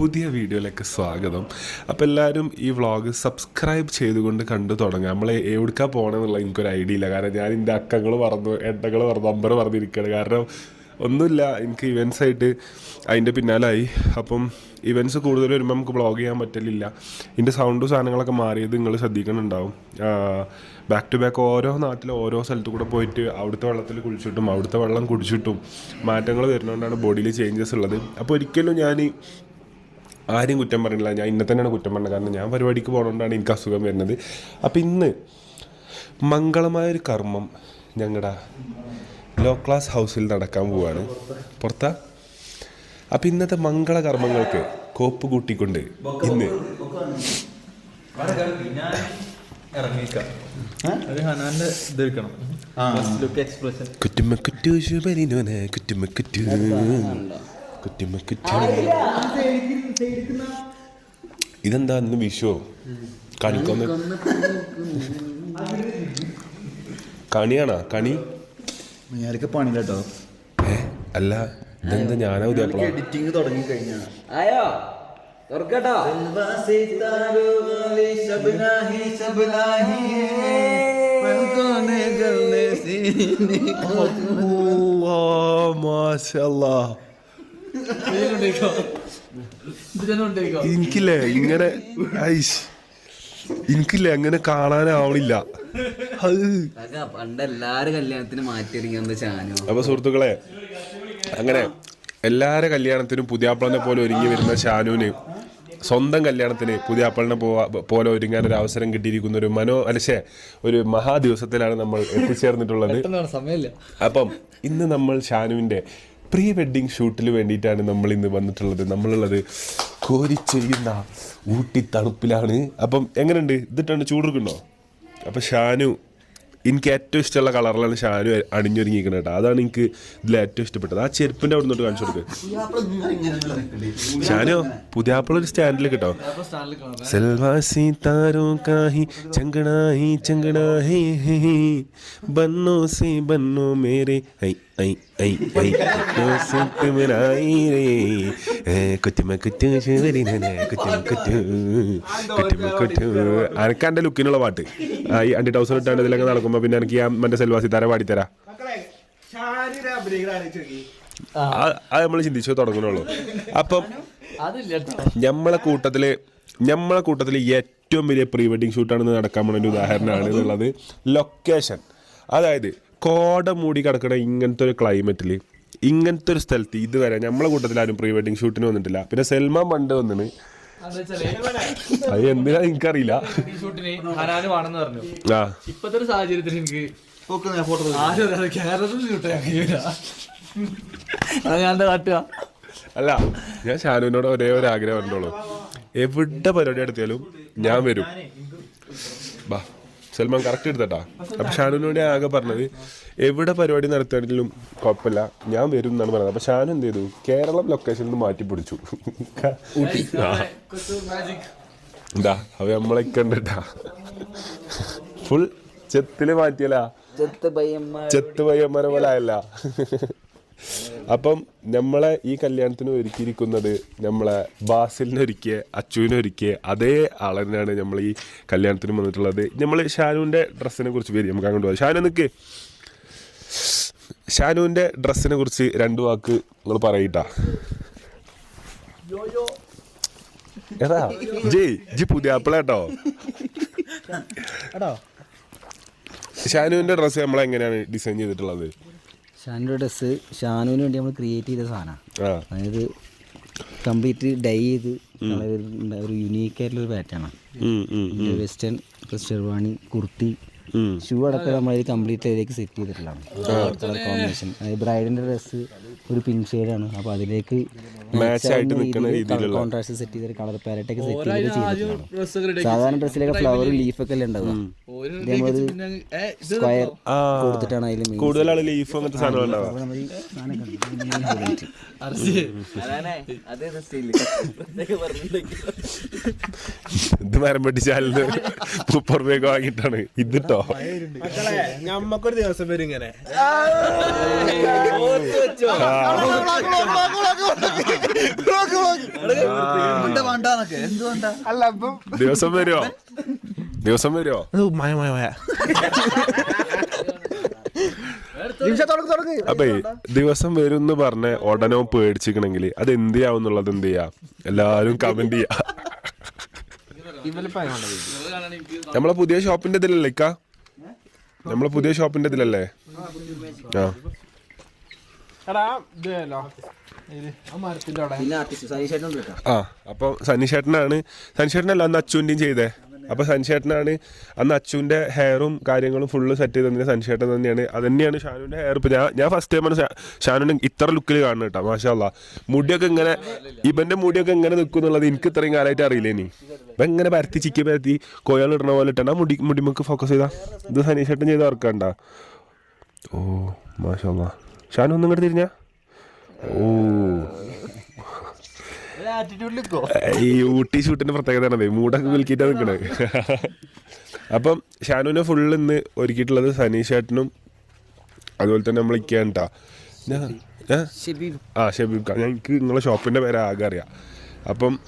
പുതിയ വീഡിയോയിലേക്ക് സ്വാഗതം. അപ്പോൾ എല്ലാവരും ഈ വ്ളോഗ് സബ്സ്ക്രൈബ് ചെയ്തുകൊണ്ട് കണ്ടു തുടങ്ങാം. നമ്മൾ എവിടേക്കാ പോകണമെന്നുള്ള എനിക്കൊരു ഐഡിയ ഇല്ല. കാരണം ഞാൻ എന്റെ അക്കങ്ങൾ പറഞ്ഞു എണ്ണകൾ പറഞ്ഞു നമ്പർ പറഞ്ഞിരിക്കുകയാണ് കാരണം ഒന്നുമില്ല എനിക്ക് ഇവൻസ് ആയിട്ട് അതിന്റെ പിന്നാലായി. അപ്പം ഇവൻസ് കൂടുതൽ വരുമ്പോൾ നമുക്ക് വ്ളോഗ് ചെയ്യാൻ പറ്റലില്ല. ഇതിന്റെ സൗണ്ടും സാധനങ്ങളൊക്കെ മാറിയത് നിങ്ങൾ ശ്രദ്ധിക്കുന്നുണ്ടാവും. ബാക്ക് ടു ബാക്ക് ഓരോ നാട്ടിലും ഓരോ സ്ഥലത്ത് കൂടെ പോയിട്ട് അവിടുത്തെ വെള്ളത്തിൽ കുളിച്ചിട്ടും അവിടുത്തെ വെള്ളം കുടിച്ചിട്ടും മാറ്റങ്ങൾ വരുന്നതുകൊണ്ടാണ് ബോഡിയിൽ ചേഞ്ചസ് ഉള്ളത്. അപ്പോൾ ഒരിക്കലും ഞാൻ ആരും കുറ്റം പറഞ്ഞില്ല ഞാൻ ഇന്നെ തന്നെയാണ് കുറ്റം പറഞ്ഞത്. കാരണം ഞാൻ പരിപാടിക്ക് പോകണോണ്ടാണ് എനിക്ക് അസുഖം വരുന്നത്. അപ്പം ഇന്ന് മംഗളമായൊരു കർമ്മം ഞങ്ങളുടെ ലോ ക്ലാസ് ഹൗസിൽ നടക്കാൻ പോവാണ്. പുറത്താ? അപ്പം ഇന്നത്തെ മംഗളകർമ്മങ്ങൾക്ക് കോപ്പ് കൂട്ടിക്കൊണ്ട് ഇന്ന് കുറ്റുമ്മ കുറ്റു ഇത് കുറ്റുമ്മ ലുക്ക് ഇതെന്താ ഇന്ന് വിഷോ കണിക്കൊന്ന്. കണിയാണോ? കണി? ഞാനൊക്കെ പണി കേട്ടോ ഏ? അല്ല ഇതെന്താ ഞാനാ ഉദയപ്പള എഡിറ്റിംഗ് തുടങ്ങി കഴിഞ്ഞാ. ആയോ? തുറക്കട്ടോ. എനിക്കില്ലേ ഇങ്ങനെ ഐസ്. എനിക്കില്ലേ അങ്ങനെ കാണാനാവണില്ല. പണ്ട് എല്ലാരും കല്യാണത്തിന് ചാനോ അപ്പൊ സുഹൃത്തുക്കളെ അങ്ങനെ എല്ലാരെ കല്യാണത്തിനും പുതിയാപ്പിളനെ പോലെ ഒരുങ്ങി വരുന്ന ഷാനുവിന് സ്വന്തം കല്യാണത്തിന് പുതിയാപ്പിളിനെ പോവാ പോലെ ഒരുങ്ങാൻ ഒരു അവസരം കിട്ടിയിരിക്കുന്ന ഒരു മനോ അലശേ ഒരു മഹാദിവസത്തിലാണ് നമ്മൾ എത്തിച്ചേർന്നിട്ടുള്ളത്. സമയമില്ല. അപ്പം ഇന്ന് നമ്മൾ ഷാനുവിന്റെ പ്രീ വെഡിങ് ഷൂട്ടിൽ വേണ്ടിയിട്ടാണ് നമ്മൾ ഇന്ന് വന്നിട്ടുള്ളത്. നമ്മളുള്ളത് കോരി ചെയ്യുന്ന ഊട്ടി തണുപ്പിലാണ്. അപ്പം എങ്ങനെയുണ്ട്? ഇതിട്ടാണ് ചൂടുക്കുണ്ടോ അപ്പം ഷാനു എനിക്ക് ഏറ്റവും ഇഷ്ടമുള്ള കളറിലാണ് ഷാനു അണിഞ്ഞൊരുങ്ങിയിരിക്കുന്നത് കേട്ടോ. അതാണ് എനിക്ക് ഇതിൽ ഏറ്റവും ഇഷ്ടപ്പെട്ടത്. ആ ചെരുപ്പിന്റെ അവിടെ നിന്നോട്ട് കാണിച്ചു കൊടുക്കുക ഷാനോ ഷാനു പുതിയാപ്പിളൊരു സ്റ്റാൻഡിൽ കേട്ടോ സെൽവാസി താരോ കാഹി ചങ്കണാഹി ചങ്കണാഹി ബന്നോ സി ബന്നോ മേരെ ഹൈ. അനക്ക് എന്റെ ലുക്കിനുള്ള പാട്ട്. ഈ അണ്ടി ടൗസർ ഇട്ടാണ്ട് ഇതിലൊക്കെ നടക്കുമ്പോൾ പിന്നെ എനിക്ക് ഞാൻ മറ്റേ സെൽവാസിത്താരെ പാടിത്തരാ. അത് നമ്മൾ ചിന്തിച്ചു തുടങ്ങണുള്ളൂ അപ്പം നമ്മളെ കൂട്ടത്തിൽ നമ്മളെ കൂട്ടത്തിൽ ഏറ്റവും വലിയ പ്രീ വെഡിങ് ഷൂട്ടാണ് നടക്കാൻ പോണ ഒരു ഉദാഹരണമാണ് എന്നുള്ളത്. ലൊക്കേഷൻ അതായത് കോട മൂടി കിടക്കണ ഇങ്ങനത്തെ ഒരു ക്ലൈമറ്റിൽ ഇങ്ങനത്തെ ഒരു സ്ഥലത്ത് ഇതുവരെ നമ്മളെ കൂട്ടത്തിൽ ആരും പ്രീ വെഡിങ് ഷൂട്ടിന് വന്നിട്ടില്ല. പിന്നെ സൽമാൻ പണ്ട് വന്നിന്. അത് എന്തിനാ എനിക്കറിയില്ല. ആ. ഇപ്പത്തെ ഒരു സാഹചര്യത്തിൽ എനിക്ക് അല്ല ഞാൻ ഷാനുവിനോട് ഒരേ ഒരു ആഗ്രഹം ഉണ്ടോളൂ എവിടെ പരിപാടി നടത്തിയാലും ഞാൻ വരും. ബാ. സൽമാൻ കറക്റ്റ് എടുത്തട്ടാ. അപ്പൊ ഷാനുവിനോട് ആകെ പറഞ്ഞത് എവിടെ പരിപാടി നടത്തിയാണെങ്കിലും കുഴപ്പമില്ല ഞാൻ വരും എന്നാണ് പറഞ്ഞത്. അപ്പൊ ഷാനു എന്ത് ചെയ്തു? കേരളം ലൊക്കേഷനിൽ നിന്ന് മാറ്റി പിടിച്ചു. ഊട്ടി. എന്താ? അവ നമ്മളെ കണ്ടിട്ടാ ഫുൾ ചെത്തിൽ മാറ്റിയല്ല ചെത്ത് പയ്യന്മാരെ പോലെ ആയല്ല. അപ്പം നമ്മളെ ഈ കല്യാണത്തിന് ഒരുക്കിയിരിക്കുന്നത് നമ്മളെ ബാസിലിനെ ഒരുക്കിയ അച്ചുവിനെ ഒരുക്കിയ അതേ ആൾ തന്നെയാണ് നമ്മൾ ഈ കല്യാണത്തിന് വന്നിട്ടുള്ളത്. നമ്മൾ ഷാനുവിന്റെ ഡ്രസ്സിനെ കുറിച്ച് പേര് നമുക്ക് അങ്ങോട്ട് പോകാം ഷാനു നിൽക്ക് ഷാനുവിന്റെ ഡ്രസ്സിനെ കുറിച്ച് രണ്ട് വാക്ക് നിങ്ങൾ പറയിട്ടാ. എടാ ജയ് ജി പുതിയ ആപ്പിളാട്ടോ ഷാനുവിന്റെ ഡ്രസ്സ് നമ്മൾ എങ്ങനെയാണ് ഡിസൈൻ ചെയ്തിട്ടുള്ളത്? ഷാനുവിന്റെ ഡ്രസ്സ് ഷാനുവിന് വേണ്ടി നമ്മൾ ക്രിയേറ്റ് ചെയ്ത സാധനമാണ് അതായത് കംപ്ലീറ്റ് ഡൈ ചെയ്ത് ഒരു- യുണീക്ക് ആയിട്ടുള്ള ഒരു പാറ്റേണാണ് western plus sherwani kurti. Shoe അടക്കം നമ്മൾ കംപ്ലീറ്റ് അതിലേക്ക് സെറ്റ് ചെയ്തിട്ടുള്ളതാണ്. കോമ്പിനേഷൻ അതായത് ബ്രൈഡിന്റെ ഡ്രസ്സ് ഒരു പിങ്ക് ഷെയ്ഡാണ് അപ്പോൾ അതിലേക്ക്. കോൺട്രാസ്റ്റ് സെറ്റ് ചെയ്ത് കളർ പാലറ്റ് ഒക്കെ സെറ്റ് ചെയ്ത് സാധാരണ ഡ്രസ്സിലൊക്കെ ഫ്ലവർ ലീഫൊക്കെ അല്ലേ ഉണ്ടാവുക? ഇതേമാതിരി സ്ക്വയർ ആ. കൊടുത്തിട്ടാണ് അതിൽ കൂടുതൽ ആൾ ലീഫ്. ഇത് മരം വെട്ടിച്ചാലിന് മുപ്പത് രൂപയൊക്കെ വാങ്ങിയിട്ടാണ്. ഇതിട്ടോ ഞമ്മക്കൊരു ദിവസം വരും ഇങ്ങനെ. അല്ല അപ്പം ദിവസം വരുമോ ദിവസം വരുമോ മായ മായ മായ അപ്പൊ ദിവസം വരും എന്ന് പറഞ്ഞ ഉടനെ പേടിച്ചിക്കണെങ്കിൽ അത് എന്ത് ചെയ്യാവുന്നുള്ളത് എന്ത് ചെയ്യാ? എല്ലാരും കമന്റ് ചെയ്യാ. നമ്മളെ പുതിയ ഷോപ്പിന്റെ ഇതിലല്ലേ ഇക്ക? നമ്മളെ പുതിയ ഷോപ്പിന്റെ ഇതിലല്ലേ? ആ. ആ മരത്തിന്റെ അവിടെ. പിന്നെ ആർട്ടിസ്റ്റ് സതീശേട്ടൻ കേട്ടോ. ആ അപ്പം സനിഷേട്ടനാണ് സനിഷേട്ടനല്ല അന്ന് അച്ചുവിന്റെയും ചെയ്തേ. അപ്പോൾ സനിഷേട്ടനാണ് അന്ന് അച്ചുവിന്റെ ഹെയറും കാര്യങ്ങളും ഫുള്ള് സെറ്റ് ചെയ്ത് തന്നെ സനിഷേട്ടൻ തന്നെയാണ്. അത് തന്നെയാണ് ഷാനുവിന്റെ ഹെയർ ഇപ്പോൾ ഞാൻ ഞാൻ ഫസ്റ്റ് ടൈമാണ് ഷാനുവിനെ ഇത്ര ലുക്കിൽ കാണുന്നത് കേട്ടോ മാഷാല്ല മുടിയൊക്കെ ഇങ്ങനെ ഇവന്റെ മുടിയൊക്കെ എങ്ങനെ നിൽക്കും എന്നുള്ളത് എനിക്ക് ഇത്രയും കാലമായിട്ട് അറിയില്ല ഇനി. അപ്പം ഇങ്ങനെ പരത്തി ചിക്കി പരത്തി കോയാൾ ഇടണ പോലെ ഇട്ടാ. മുടി മുടിമുക്ക് ഫോക്കസ് ചെയ്താ. ഇത് സനീഷേട്ടൻ ചെയ്ത് ഓർക്കണ്ട ഓ മാഷാല്ല ഷാനു ഒന്നും ഇങ്ങോട്ട് തിരിഞ്ഞ. ഓ. ഈ ഊട്ടി ഷൂട്ടിന്റെ പ്രത്യേകത മൂടൊക്കെ വിൽക്കിട്ടാ നിൽക്കണേ അപ്പം ഷാനുവിനെ ഫുൾ ഇന്ന് ഒരുക്കിയിട്ടുള്ളത് സനീഷേട്ടനും അതുപോലെ തന്നെ നമ്മൾ ഇക്കാണ്ടാ. ഞാൻ? ആ ഷബീബ് ഖാൻ ഞാൻ എനിക്ക് നിങ്ങളെ ഷോപ്പിന്റെ പേര് ആകെ അറിയാം. അപ്പം